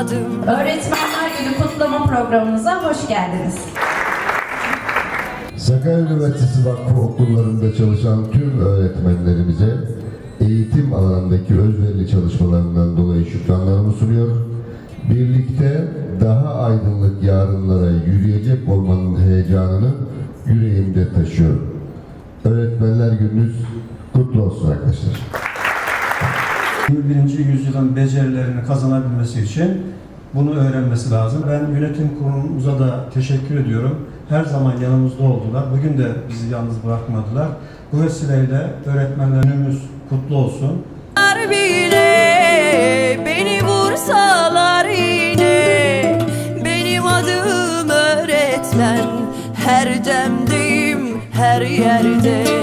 Kanadım Öğretmenler Günü kutlama programımıza hoş geldiniz. Sakarya Üniversitesi Vakfı okullarında çalışan tüm öğretmenlerimize eğitim alanındaki özverili çalışmalarından dolayı şükranlarımı sunuyor. Birlikte daha aydınlık yarınlara yürüyecek olmanın heyecanını yüreğimde taşıyorum. Öğretmenler gününüz kutlu olsun arkadaşlar. 21. yüzyılın becerilerini kazanabilmesi için bunu öğrenmesi lazım. Ben yönetim kurulumuza da teşekkür ediyorum. Her zaman yanımızda oldular. Bugün de bizi yalnız bırakmadılar. Bu vesileyle öğretmenlerimiz kutlu olsun. bile beni vursalar yine Benim adım öğretmen her demdeyim her yerde